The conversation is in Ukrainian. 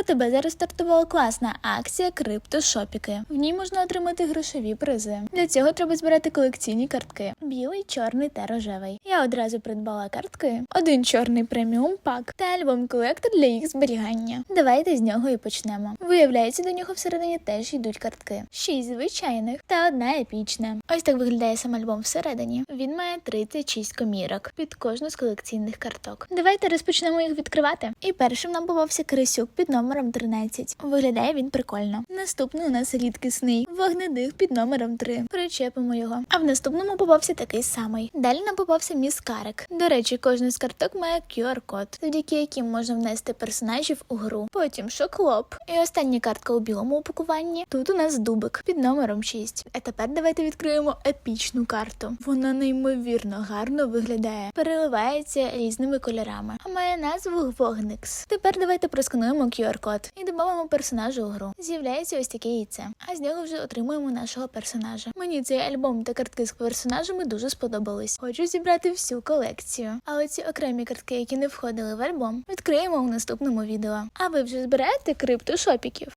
В АТБ зараз стартувала класна акція криптошопіки. В ній можна отримати грошові призи. Для цього треба збирати колекційні картки: білий, чорний та рожевий. Я одразу придбала картки, один чорний преміум пак та альбом колектор для їх зберігання. Давайте з нього і почнемо. Виявляється, до нього всередині теж йдуть картки: шість звичайних та одна епічна. Ось так виглядає сам альбом всередині. Він має 36 комірок під кожну з колекційних карток. Давайте розпочнемо їх відкривати. І першим нам попався крисюк під номером 13. Виглядає він прикольно. Наступний у нас рідкісний вогнедих під номером 3. Причепимо його. А в наступному попався такий самий. Далі нам попався міскарик. До речі, кожна з карток має QR-код, завдяки яким можна внести персонажів у гру. Потім шоклоп. І остання картка у білому упакуванні. Тут у нас дубик під номером 6. А тепер давайте відкриємо епічну карту. Вона неймовірно гарно виглядає, переливається різними кольорами, а має назву Вогникс. Тепер давайте проскануємо QR-код і додамо персонажа у гру. З'являється ось таке яйце, а з нього вже отримуємо нашого персонажа. Мені цей альбом та картки з персонажами дуже сподобались. Хочу зібрати всю колекцію. Але ці окремі картки, які не входили в альбом, відкриємо у наступному відео. А ви вже збираєте криптошопіків?